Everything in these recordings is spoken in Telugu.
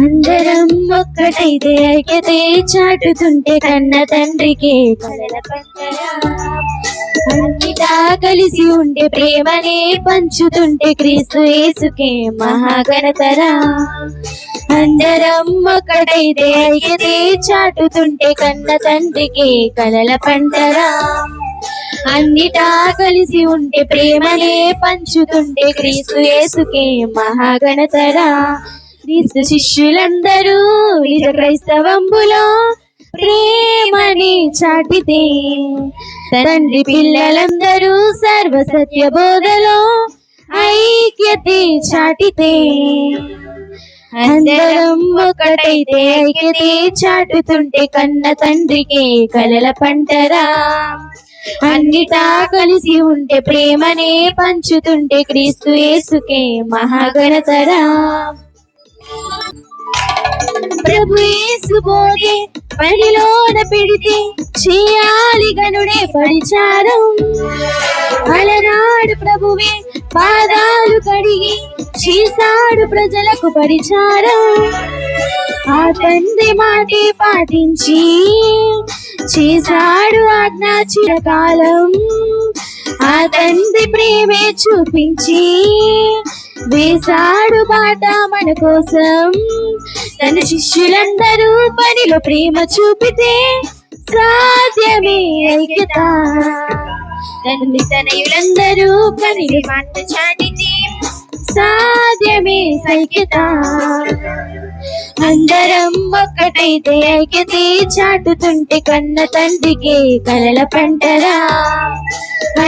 అందరం ఒక్కటైతే ఐక్యతే చాటుతుంటే కన్న తండ్రికి కలల కలిసి ఉండే ప్రేమనే పంచుతుంటే క్రీస్తు యేసుకే మహాగణతరా అందరం ఒక్కటైతే ఐక్యతే చాటుతుంటే కన్న తండ్రికి కలల పంటరా అన్నిటా కలిసి ఉంటే ప్రేమనే పంచుతుంటే క్రీస్తు యేసుకే మహాగణతరా క్రీస్తు శిష్యులందరూ నిజ క్రైస్తవంబులో ప్రేమని చాటితే తండ్రి పిల్లలందరూ సర్వ సత్య బోధలో ఐక్యతే చాటితే అందరం ఒకటైతే ఐక్యతే చాటుతుంటే కన్న తండ్రికి కలల పంటరా. అన్నిటా కలిసి ఉంటే ప్రేమనే పంచుతుంటే క్రీస్తు యేసుకే మహాగణతరా ప్రభు యేసు పనిలోన పెడితే చేయాలి గనుడే పరిచారం. అలనాడు ప్రభువే పాదాలు కడిగి చేశాడు ప్రజలకు పరిచారం. ఆ తండ్రి మాటే పాటించి చేశాడు ఆజ్ఞా చిరకాలం. ఆ తండ్రి ప్రేమే చూపించి వేశాడు బాట మన కోసం. తన శిష్యులందరూ పనిలో ప్రేమ చూపితే సాధ్యమే ఐక్యత. తనని తనయులందరూ పనిని మాట చాటితే సాధ్యమే సైక్యత అందరం ఒక్కటైతే ఐక్యతే చాటుతుంటే కన్న తండ్రికి కలల పంటరా.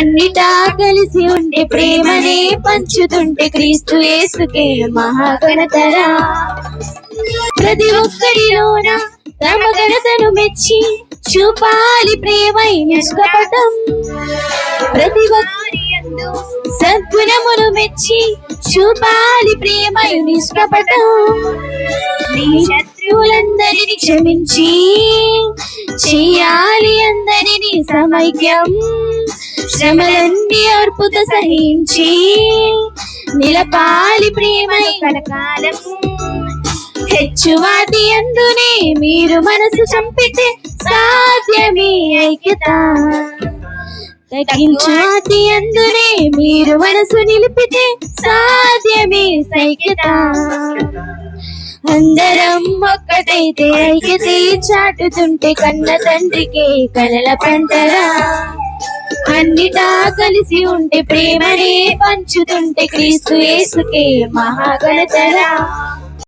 అన్నిటా కలిసి ఉండే ప్రేమనే పంచుతుంటే క్రీస్తు యేసుకే మహాగణతరా ప్రతి ఒక్కరిలోన తమ ఘనతను మెచ్చి చూపాలి ప్రేమై నిష్కపటం ప్రతి ఒక్కరి యందు సద్గుణమును మెచ్చి చూపాలి ప్రేమై నిష్కపటం నీ శత్రువులందరిని క్షమించి చేయాలి అందరినీ సమైక్యం. శ్రమలన్నీ అర్పుత సహించి నిలపాలి ప్రేమ కలకాలం అందునే మీరు మనసు చంపితే సాధ్యమే ఐక్యత. తగ్గించువాటి అందునే మీరు మనసు నిలిపితే సాధ్యమే సైక్యత. అందరం ఒక్కటైతే ఐక్యతే చాటుతుంటే కన్న తండ్రికి కలల పంటరా. అన్నిటా కలిసి ఉంటే ప్రేమనే పంచుతుంటే క్రీస్తు యేసుకే మహాగణతరా